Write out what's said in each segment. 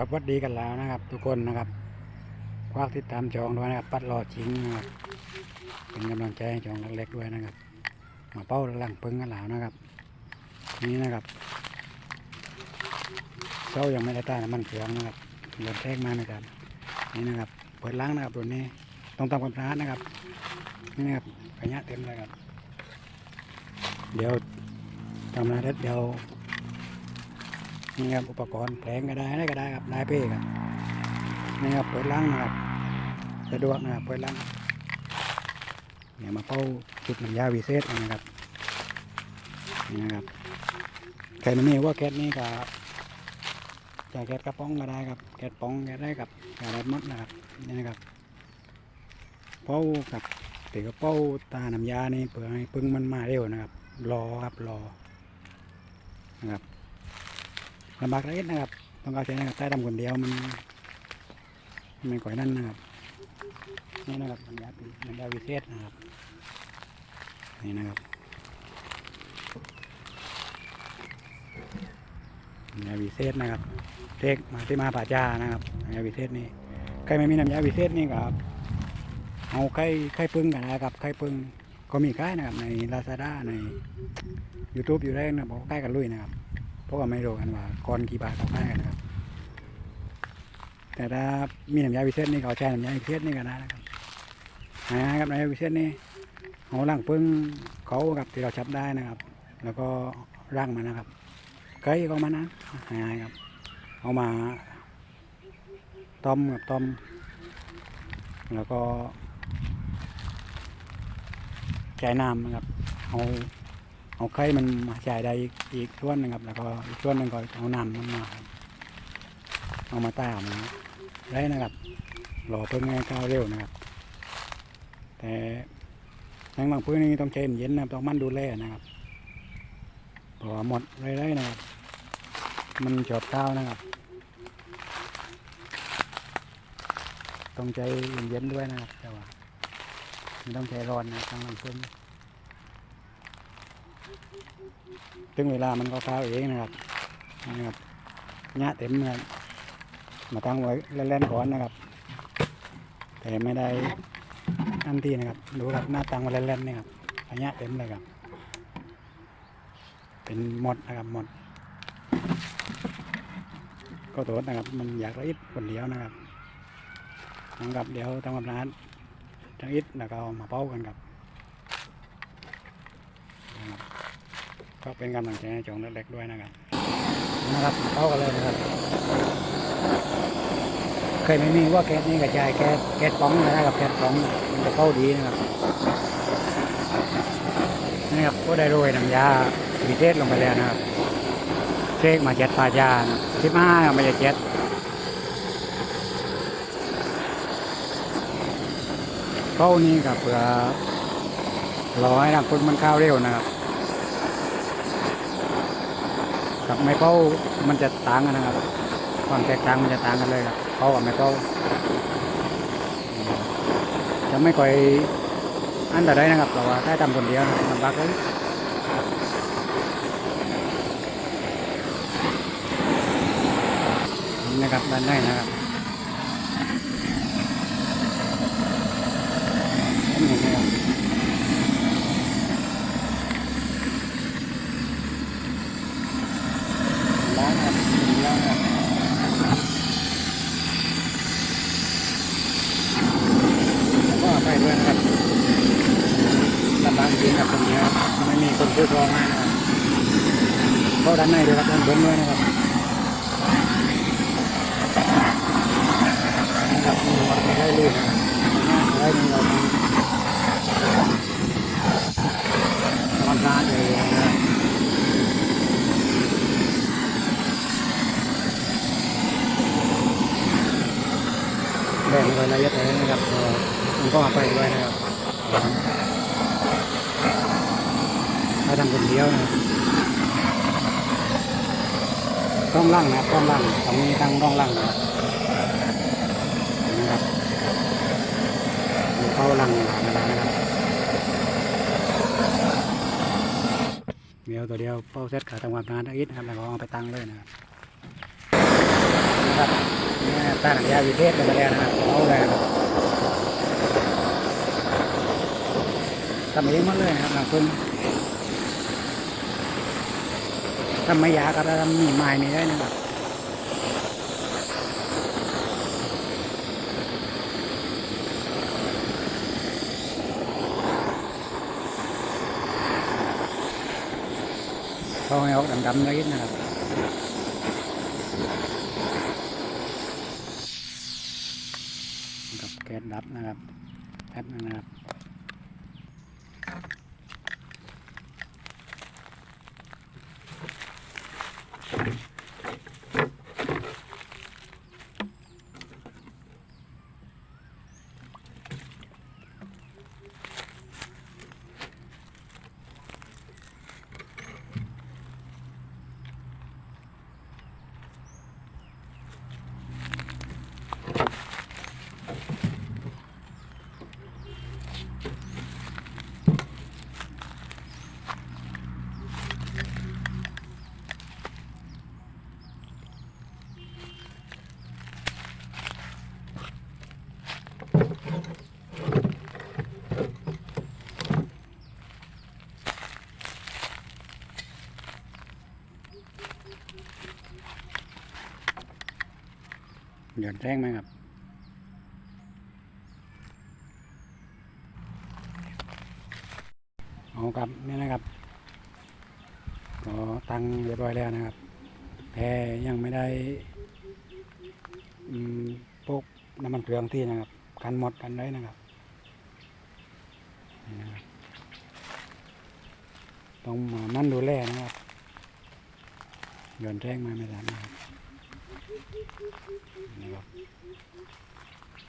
ครับวัดดีกันแล้วนะครับ ทุกคนนะครับควักติดตามจองด้วยนะครับ ปัดรอจริงนะครับเป็นกำลังใจให้จองเล็กๆด้วยนะครับ มาเป้าหลังปึ้งกันแล้วนะครับ นี่นะครับเจ้ายังไม่ได้ใต้น้ำมันเผืองนะครับเดินแทกมานะครับนี่นะครับ เปิดล้างนะครับตัวนี้ต้องตามความสะอาดนะครับนี่นะครับขยะเต็มเลยครับ เดี๋ยวทำอะไรเดี๋ยว นี่ครับอุปกรณ์แผลงก็ได้อะไรก็ได้ครับได้เป้ครับนี่ครับเปิดล้างนะครับสะดวกนะครับเปิดล้างเนี่ยมาเป้าจุดน้ำยาวิเศษนะครับนี่นะครับใครไม่มีว่าแก๊สนี่ก็จะแก๊สกระป๋องก็ได้ครับแก๊สป๋องแก๊สได้กับแก๊สมดนะครับนี่นะครับเป้ากับตีกระเป้าตาน้ำยานี่เพื่อให้ปึ้งมันมาเร็วนะครับรอครับรอนะครับ ลำบากเล็กนะครับ ต้องเอาใจนะครับใต้ดำคนเดียวมันมันก่อยนั่นนะครับนี่นะครับมันยาปีมันยาวิเศษนะครับนี่นะครับมันยาวิเศษนะครับเทกมาที่มาป่าจ้านะครับน้ำยาวิเศษนี่ใครไม่มีน้ำยาวิเศษนี่ก็เอาไข่ไข่ปึ้งกันนะครับไข่ปึ้งก็มีขายนะครับในลาซาด้าใน YouTube อยู่ได้นะบอกใกล้กันลุยนะครับ เพราะว่าไม่รู้กันว่าก้อนกี่บาทเขาให้กันนะครับ แต่ถ้ามีน้ำยาวิเศษนี่เขาใช้น้ำยาวิเศษนี่ก็ได้นะครับหายครับน้ำยาวิเศษนี่เอาล่างปึ้งเขากับที่เราจับได้นะครับ แล้วก็ร่างมันนะครับไก่ก็มานะหายครับ เอามาต้มกับต้มแล้วก็ใช้น้ำนะครับเอา เอาไข่มันมาใช้ได้อีกอีกส่วนนึงครับ แล้วก็อีกส่วนนึงก็เอาน้ำมันมาเอามาตามได้นะครับรอเพิ่งให้ข้าวเร็วนะครับ แต่ทั้งบางพื้นนี่ต้องใช้เย็นนะต้องมั่นดูแลนะครับพราะว่าหมดเลยได้นะครับ มันจอบข้าวนะครับ ต้องใจเย็นๆด้วยนะครับแต่ว่าไม่ต้องใจร้อนนะทางลำพื้น ถึงเวลามันก็เข้าเองนะครับนะครับหญ้าเต็มนะครับมาตั้งไว้เล่นๆก่อนนะครับ แต่ไม่ได้อันที่นะครับดูครับหน้าตั้งไว้เล่นๆนี่ครับหญ้เต็มเลยครับ เป็นหมดนะครับหมด ก็โทษนะครับ มันอยากละอิดคนเดียวนะครับนะครับเดี๋ยวทำความร้านจังอิดแล้วก็เอามาเป้ากันครับนครับ ก็เป็นกำลังใจให้จงเล็กๆด้วยนะครับนะครับเป้ากันเลยนะครับ เคยไม่มีว่าแก๊สนี่กระจายแก๊สแก๊สป้องนะครับแก๊สป้องมันจะเข้าดีนะครับนี่ครับก็ได้โรยน้ำยาวิเทศลงไปแล้วนะครับเช็คมาเจ็ดปาจานสิบห้าไม่ได้เจ็ดเข้านี่กับเพื่อร้อยนะพึ่มันข้าวเร็วนะครับ กับ ไม่เป้ามันจะต่างกันนะครับ ความแตกต่างมันจะต่างกันเลยครับเข้ากับไม่เป้าจะไม่ค่อยอันแต่ได้นะครับแต่ว่าได้ทำคนเดียวนะครับลำบากเลยนะครับด้านในนะครับนี่นะครับล้างครับล้างครับแล้วก็ไปด้วยนะครับลำบากจริงครับคนเดียวไม่มีคนช่วยรองมานะครับเข้าด้านใน ด้วยครับด้านบนด้วยนะครับนะครับมี ต้องล่างนะครับต้องล่างตรงนี้ทั้งต้องล่างนะครับนะครับเข้าลังนะครับนะครับเดียวตัวเดียวเป้าเซตขาทำความนานได้อิดนะครับแล้วก็เอาไปตั้งเลยนะครับนะครับาน้ำยาวิเทศไปแล้วนะครับเอาเลยครับทำเองหมดเลยนะครับน้ำพึ่ง ทำไมยากก็ทำมีไม้มีได้นะครับเขาให้ออกดำๆนิดนะครับกับแก๊สดับนะครับแป๊บนึงนะครับ หย่อนแรงไหมครับเอาครับนี่นะครับก็ตั้งเรียบร้อยแล้วนะครับ แต่ยังไม่ได้พวกน้ำมันเครื่องที่นะครับ กันหมดกันได้นะครับนี่นะครับต้องมามั่นดูแลนะครับหย่อนแรงมาไม่ได้นะครับ นี่ครับ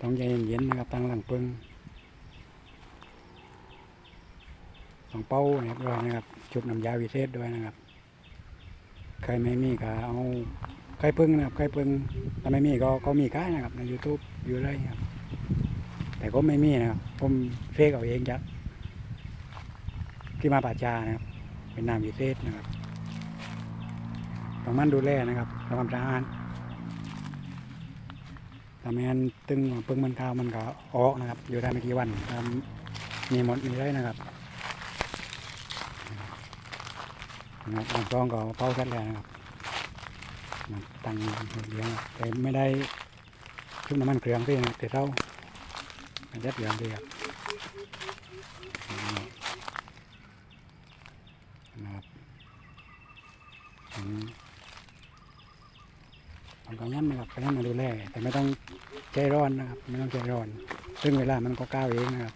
ต้องใจเย็นๆนะครับตั้งหลังปึงต้องเป้าเรียบร้อยนะครับจุบน้ำยาวิเศษด้วยนะครับ ใครไม่มีก็เอาใครพึ่งนะครับใครพึ่งถ้าไม่มีก็ก็มีขายนะครับ ใน YouTube อยู่เลยครับ แต่ก็ไม่มีนะครับผมเฟกเอาเองจากที่มาป่าจานะครับ เป็นน้ำวิเศษนะครับต้องมั่นดูแลนะครับทำความสะอาด ถ้าแมนตึงปึงมันข้าวมันก็ออกนะครับ อยู่ได้ไม่กี่วันทำมีหมดมีได้นะครับนะครับน้ำซองก็เป้าเสร็จแล้วนะครับตั้งเลี้ยงแต่ไม่ได้ชุบน้ำมันเครื่องที่นะแต่เท่ามันยัดเหลืองดีครับนะครับอืมการย้ำนะครับการย้ำมาดูแลแต่ไม่ต้อง ใจร้อนนะครับไม่ต้องใจร้อน ซึ่งเวลามันก็ก้าวเองนะครับ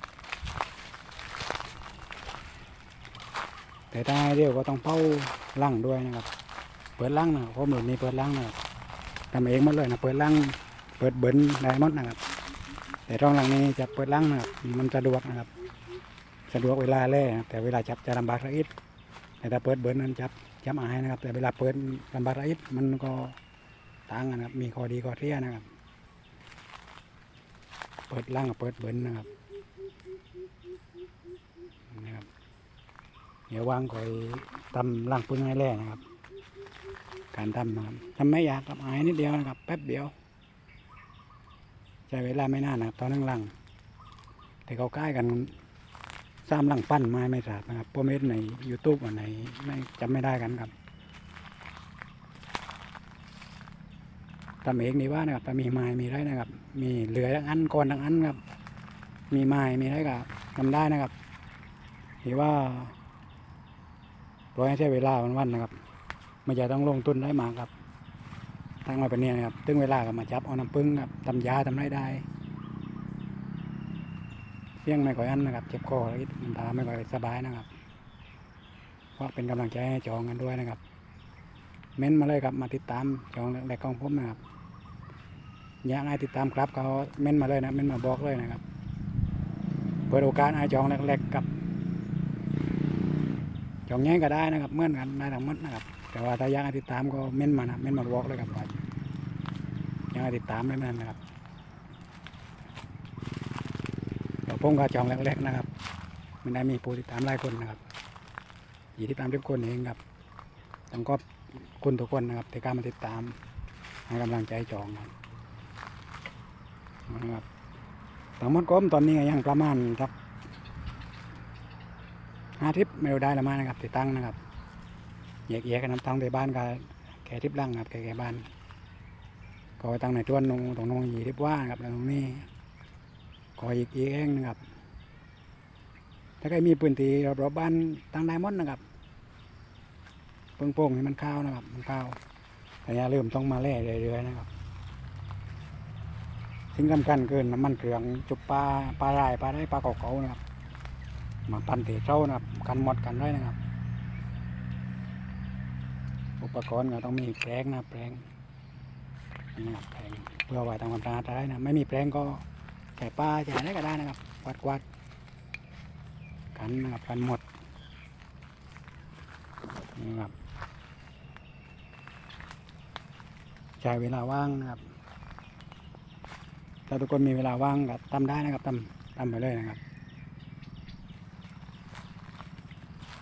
แต่ถ้าให้เร็วก็ต้องเป้าล่างด้วยนะครับ เปิดล่างนะเพราะเหมือนนี้เปิดล่างนะครับทำเองหมดเลยนะเปิดล่างเปิดเบิ้ลได้หมดนะครับ แต่ร่องหลังนี้จะเปิดล่างนะครับ มันสะดวกนะครับ สะดวกเวลาแล่แต่เวลาจับจะลำบากระอิดแต่ถ้าเปิดเบิ้ลนั้นจับจับอายนะครับ แต่เวลาเปิดลำบากระอิดมันก็ต่างกันนะครับมีข้อดีข้อเสียนะครับ เปิดล่างกับเปิดเบิ้ลนะครับนะครับ เดี๋ยววางคอยตำล่างปึ้งให้แร่นะครับ การทำนะครับทำไม่ยากกับอายนิดเดียวนะครับ แป๊บเดียวใช้เวลาไม่นานนะครับตอนนั่งล่างแต่เขาใกล้กันสร้างล่างปั้นไม้ไม่ทราบนะครับโปรเมสใน YouTube อันไหนไม่จำไม่ได้กันครับ ทำเองดีว่านะครับถ้ามีไม้มีไรนะครับ มีเหลือทั้งอันก่อนทั้งอันครับ มีไม้มีไรก็ทำได้นะครับหรือว่าร้อยให้ใช้เวลาวันๆนะครับไม่จะต้องลงทุนได้มากครับตั้งมาเป็นเนี้นะครับตึงเวลาก็มาจับเอาน้ำปึ้งครับทำยาทำไรได้เสี่ยงไม่ค่อยอันนะครับ เจ็บคอแล้วมันทาไม่ค่อยสบายนะครับเพราะเป็นกำลังใจให้จองกันด้วยนะครับ เม้นมาเลยครับมาติดตามจองแหลกกองผมนะครับอยากให้ติดตามครับเขาเม้นมาเลยนะเม้นมาบอกเลยนะครับเปิดโอกาสให้จองแรกๆกับจองแง่ก็ได้นะครับเมื่อนกันได้ทั้งหมดนะครับ แต่ว่าถ้าอยากให้ติดตามก็เม้นมานะเม้นมาบอกเลยครับว่าอยากให้ติดตามได้ไหมนะครับเดี๋ยวผมก็จองแรกๆนะครับมันได้มีผู้ติดตามหลายคนนะครับยี่ติดตามทุกคนเองครับต้องก็ คุณทุกคนนะครับที่กล้ารมาติดตามให้กำลังใจจองครับนะครับทั้งหมดก็ตอนนี้ยังประมาณสักห้าทริปไม่ได้ละมานะครับติดตั้งนะครับแยกๆกันน้ำตั้งในบ้านก็แค่ทริปล่างครับแค่แค่บ้านก็ตั้งในตัวนนงตรงนงยีทริปว่านะครับตรงนี้ก็อีกอีกแห่งนึงครับถ้าใครมีพื้นที่รอบๆบ้านตั้งได้หมดนะครับ เปิงโป่งให้มันข้าวนะครับ มันข้าวแต่อย่าลืมต้องมาแล่เรื่อยๆนะครับสิ่งสำคัญคือน้ำมันเครื่องจุบปลาปลาลายปลาได้ปลาเก่าๆนะครับ มาปั่นเตะเจ้านะครับ กันหมดกันได้นะครับ อุปกรณ์ก็ต้องมีแปรงนะแปรงนี่นะครับแปรงเพื่อไว้ทำความสะอาดได้นะไม่มีแปรงก็ใส่ปลาใส่อะไรก็ได้นะครับกวาดกวาดกันนะครับกันหมดนี่นะครับ ใช้เวลาว่างนะครับถ้าทุกคนมีเวลาว่างก็ทำได้นะครับทำทำไปเลยนะครับ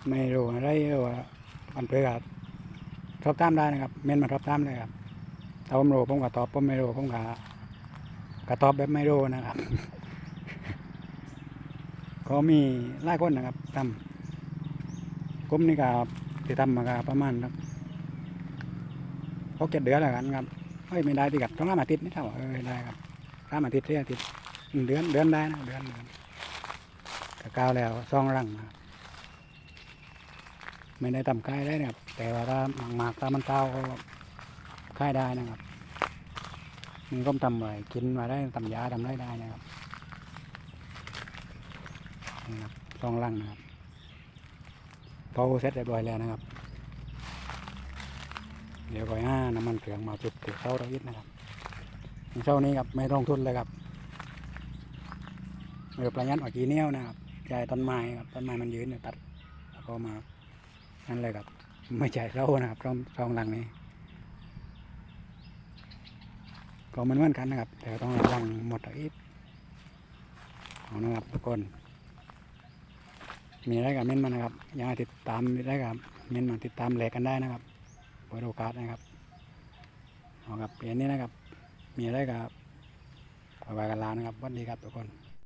ไม่รู้อะไรว่ามันเพื่อชอบตามได้นะครับ เม่นมาชอบตามเลยครับถ้าผมรู้ผมก็ตอบผมไม่รู้ผมก็ก็ตอบแบบไม่รู้นะครับก็มีหลายคนนะครับทำกลุ่มนี้ก็ที่ทำมาประมาณสัก หกเจ็ดเดือนแล้วกันครับเฮ้ยไม่ได้ที่กับต้องรับอาทิตย์นี่เท่าเออได้ครับสามอาทิตย์สี่อาทิตย์เดือนเดือนได้นะเดือนเดือนก็ก้าวแล้วซองรังครับไม่ได้ทำค่ายได้นะครับแต่ว่าถ้าหมากๆถ้ามันเก้าก็ค่ายได้นะครับมันก็ทำไว้กินมาได้ทำยาทำได้ได้นะครับนี่ครับซองรังนะครับเผาเสร็จเรียบร้อยแล้วนะครับ เดี๋ยวก่อยห้าน้ำมันเผืองมาจุดติดเข้าเรายิดนะครับเช้านี้ครับไม่ต้องทุนเลยครับเออประยัดออกกี่เนี้ยวนะครับใช้ต้นไม้ครับต้นไม้มันยืนเนี่ยตัดแล้วก็มานั่นเลยครับ ไม่ใช่เรานะครับช่องช่องหลังนี้ ก็มันเหมือนกันนะครับแต่ต้องระวังหมดอีกเอานะครับทุกคน มีอะไรกับเม้นมานะครับอย่าติดตามมีอะไรกับเม้นมาติดตามแหลกกันได้นะครับ เปิดโอกาสนะครับเอาครับเปลี่ยนนี้นะครับ มีอะไรกับขอไปกันลานะครับวันดีครับทุกคน